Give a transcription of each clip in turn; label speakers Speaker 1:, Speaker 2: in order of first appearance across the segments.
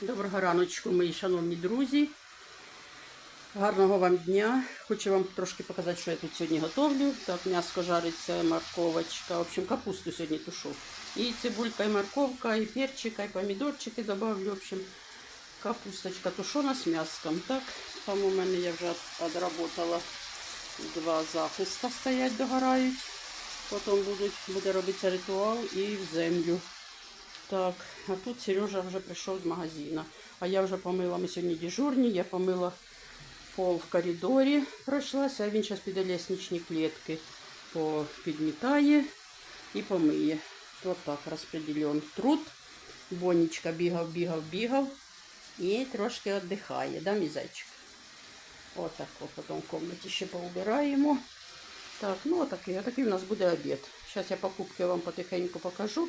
Speaker 1: Доброго раночку, мої шановні друзі. Гарного вам дня. Хочу вам трошки показати, що я тут сьогодні готовлю. Так, м'яско жариться, морковочка. В общем, капусту сьогодні тушу. І цибулька, і морковка, і перчика, і помідорчики добавлю. В общем, капусточка тушона з м'яском. Так, там у мене я вже відработала два захиста стоять, догорають. Потім буде робитися ритуал і в землю. Так, а тут Сережа вже прийшов з магазину. А я вже помила, ми сьогодні дежурні, я помила пол в коридорі, пройшлася, а він зараз піде лісничні клітки підмітає і помиє. Ось так розподілен труд. Бонечка бігав, бігав, бігав і трошки віддихає, да, мій зайчик? Отак, о, потім в кімнаті ще поубираємо. Так, ну отакий, отакий у нас буде обід. Зараз я покупки вам потихеньку покажу.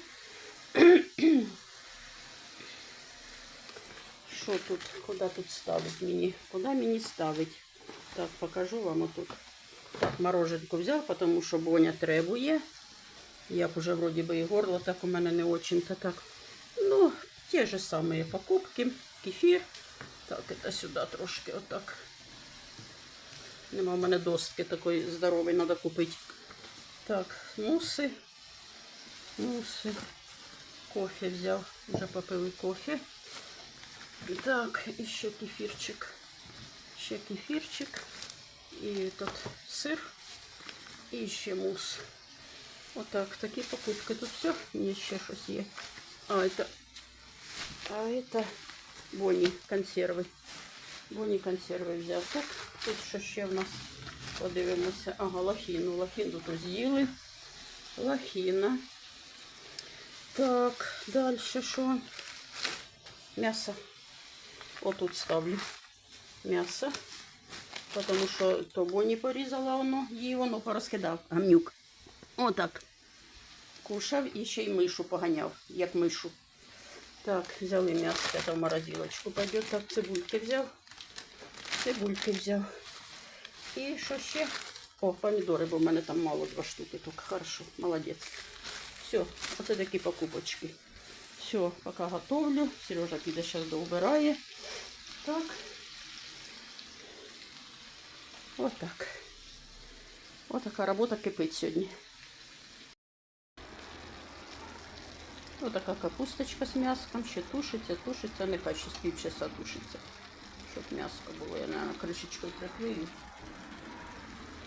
Speaker 1: Що тут, куди тут ставить мені? Куди мені ставить? Так, покажу вам отут. Так, мороженку взяв, тому що Боня требує. Я б уже вроді би і горло так у мене не очень-то так. Ну, ті ж самі покупки. Кефір. Так, це сюди трошки отак. Нема в мене достки такої здорової, треба купити. Так, муси. Муси. Кофе взяв, вже попили кофе. Так, і ще кефірчик. Ще кефірчик. І тут сир. І ще мус. Отак, такі покупки. Тут все. Ні, ще щось є. А, это, а это Бонні консерви. Бонні консерви взяв. Так, тут що ще в нас? Подивимося. Ага, лохіну. Лохіну тут з'їли. Лохіна. Так, далі що? М'ясо. Отут ставлю м'ясо. Тому що то Бонні порізала воно, їй воно порозкидав. Гамнюк. Отак. Кушав і ще й мишу поганяв, як мишу. Так, взяли м'ясо, це в морозилочку пойдет. Так, цибульки взяв. Цибульки взяв. І що ще? О, помідори, бо в мене там мало два штуки. Так, хорошо, молодець. Все, оце такі покупочки. Все, поки готовлю. Сережа піде зараз доубирає. Так. Отак. Отака робота кипить сьогодні. Отака капусточка з м'яском, ще тушиться, тушиться, нехай ще з півчаса тушиться. Щоб м'яско було. Я на кришечкою приклею.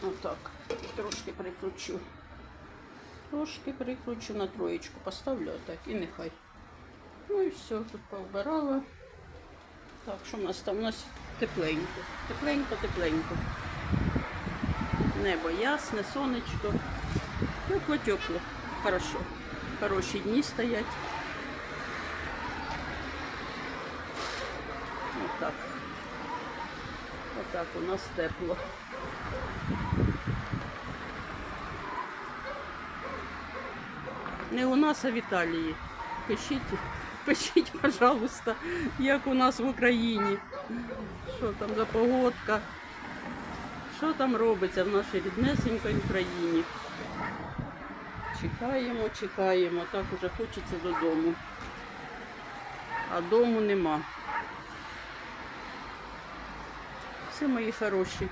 Speaker 1: Отак. Трошки прикручу. Трошки прикручу на троєчку, поставлю отак і нехай. Ну і все, тут повбирала. Так, що в нас там? У нас тепленько. Тепленько, тепленько. Небо ясне, сонечко. Тепло-тепло. Хорошо. Хороші дні стоять. Отак. Отак у нас тепло. Не у нас, а в Італії. Пишіть, пишіть, пожалуйста, як у нас в Україні. Що там за погодка? Що там робиться в нашій ріднесенькій Україні? Чекаємо, чекаємо. Так уже хочеться додому. А дому нема. Все мої хороші.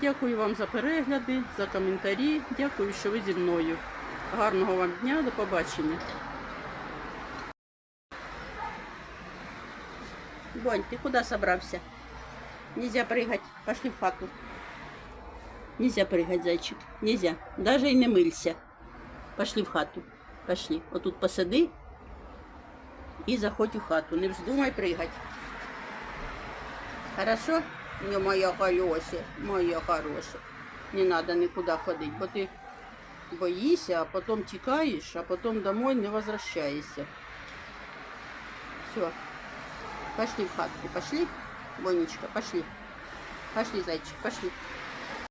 Speaker 1: Дякую вам за перегляди, за коментарі. Дякую, що ви зі мною. Гарного вам дня, до побачення. Бонь, ты куда собрался? Нельзя прыгать. Пошли в хату. Нельзя прыгать, зайчик. Нельзя. Даже и не мылься. Пошли в хату. Пошли. Вот тут посади и заходь в хату. Не вздумай прыгать. Хорошо? Не моя колеса, моя хорошая. Не надо никуда ходить, бо ти боїшся, а потом тікаєш, а потом домой не возвращаешься. Все. Пошли в хатку, пошли. Бонечка, пошли. Пошли, зайчик, пошли.